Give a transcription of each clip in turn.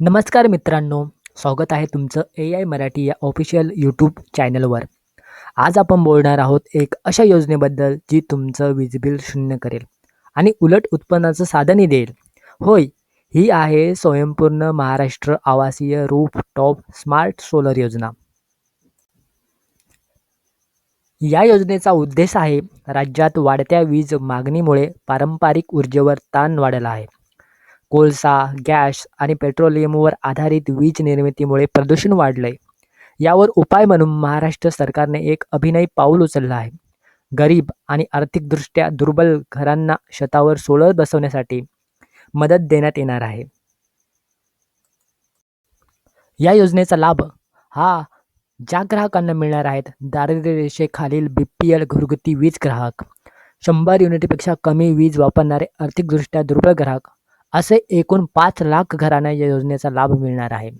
नमस्कार मित्रांनो स्वागत आहे तुमचं ए आय मराठी या ऑफिशियल यूट्यूब चॅनलवर आज आपण बोलणार आहोत एक अशा योजनेबद्दल जी तुमचं वीज बिल शून्य करेल आणि उलट उत्पन्नाचं साधनही देईल. होय ही आहे स्वयंपूर्ण महाराष्ट्र आवासीय रूफ टॉप स्मार्ट सोलर योजना. या योजनेचा उद्देश आहे राज्यात वाढत्या वीज मागणीमुळे पारंपरिक ऊर्जेवर ताण वाढला आहे. कोळसा गॅस आणि पेट्रोलियमवर आधारित वीज निर्मितीमुळे प्रदूषण वाढलंय. यावर उपाय म्हणून महाराष्ट्र सरकारने एक अभिनय पाऊल उचललं आहे. गरीब आणि आर्थिकदृष्ट्या दुर्बल घरांना शतावर सोलर बसवण्यासाठी मदत देण्यात येणार आहे. या योजनेचा लाभ हा ज्या ग्राहकांना मिळणार आहेत दारिद्र्य रेषेखालील बी पी एल घरगुती वीज ग्राहक. शंभर युनिटपेक्षा कमी वीज वापरणारे आर्थिकदृष्ट्या दुर्बल ग्राहक. असे एकूण पाच लाख घरांना या योजनेचा लाभ मिळणार आहे.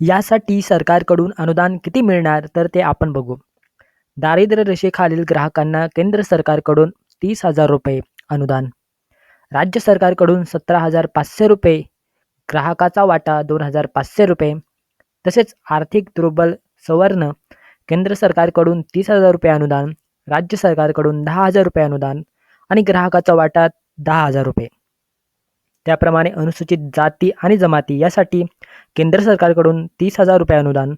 यासाठी सरकारकडून अनुदान किती मिळणार तर ते आपण बघू. दारिद्र्य रेषेखालील ग्राहकांना केंद्र सरकारकडून तीस हजार रुपये अनुदान राज्य सरकारकडून सतरा हजार पाचशे रुपये ग्राहकाचा वाटा दोन हजार पाचशे रुपये तसेच आर्थिक दुर्बल सवर्ण केंद्र सरकारकडून तीस हजार रुपये अनुदान राज्य सरकारकडून दहा हजार रुपये अनुदान आणि ग्राहकाचा वाटा दहा हजार रुपये. त्याप्रमाणे अनुसूचित जाती आणि जमाती यासाठी केंद्र सरकारकडून तीस हजार रुपये अनुदान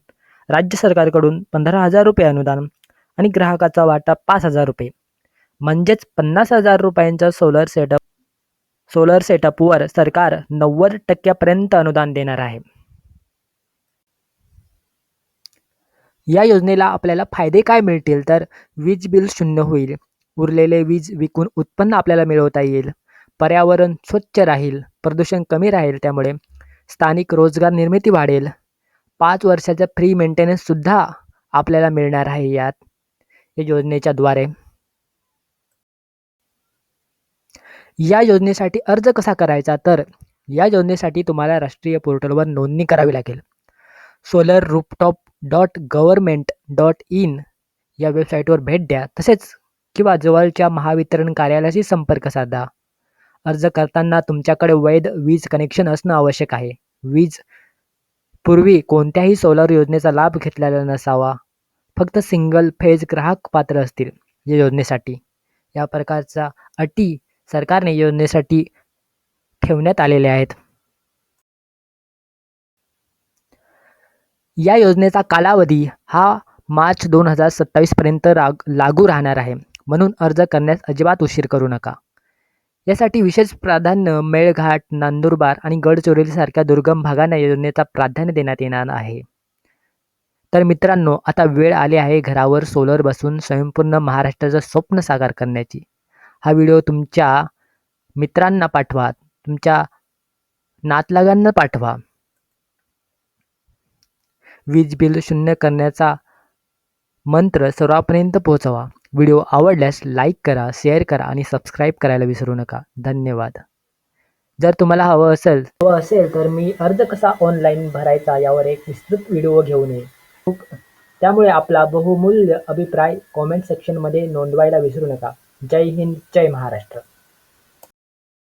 राज्य सरकारकडून पंधरा हजार रुपये अनुदान आणि ग्राहकाचा वाटा पाच हजार रुपये. म्हणजेच पन्नास हजार रुपयांचा सोलर सेटअप सोलर सेटअपवर सरकार नव्वद टक्क्यापर्यंत अनुदान देणार आहे. या योजनेला आपल्याला फायदे काय मिळतील तर वीज बिल शून्य होईल. उरलेले वीज विकून उत्पन्न आपल्याला मिळवता येईल. पर्यावरण स्वच्छ राहील प्रदूषण कमी राहील त्यामुळे स्थानिक रोजगार निर्मिती वाढेल. पाच वर्षाचा फ्री मेंटेनन्ससुद्धा आपल्याला मिळणार आहे यात. या योजनेच्या द्वारे. या योजनेसाठी अर्ज कसा करायचा? तर या योजनेसाठी तुम्हाला राष्ट्रीय पोर्टलवर नोंदणी करावी लागेल. Solar rooftop dot government dot in या वेबसाईटवर भेट द्या. तसेच किंवा जवळच्या महावितरण कार्यालयाशी संपर्क साधा. अर्ज करताना तुमच्याकडे वैध वीज कनेक्शन असणं आवश्यक आहे. वीज पूर्वी कोणत्याही सोलर योजनेचा लाभ घेतलेला नसावा. फक्त सिंगल फेज ग्राहक पात्र असतील या योजनेसाठी. या प्रकारच्या अटी सरकारने योजनेसाठी ठेवण्यात आलेल्या आहेत. या योजनेचा कालावधी हा मार्च दोन हजार सत्तावीसपर्यंत राग लागू राहणार आहे. म्हणून अर्ज करण्यास अजिबात उशीर करू नका. यासाठी विशेष प्राधान्य मेळघाट नंदुरबार आणि गडचिरोलीसारख्या दुर्गम भागांना योजनेचा प्राधान्य देण्यात येणार आहे. तर मित्रांनो आता वेळ आली आहे घरावर सोलर बसून स्वयंपूर्ण महाराष्ट्राचं स्वप्न साकार करण्याची. हा व्हिडिओ तुमच्या मित्रांना पाठवा तुमच्या नातलगांना पाठवा. वीज बिल शून्य करण्याचा मंत्र सर्वांपर्यंत पोहोचवा. व्हिडिओ आवडल्यास लाईक करा शेअर करा आणि सबस्क्राईब करायला विसरू नका. धन्यवाद. जर तुम्हाला हवं असेल हवं असेल तर मी अर्ज कसा ऑनलाईन भरायचा यावर एक विस्तृत व्हिडिओ घेऊन येईल त्यामुळे आपला बहुमूल्य अभिप्राय कॉमेंट सेक्शनमध्ये नोंदवायला विसरू नका. जय हिंद जय महाराष्ट्र.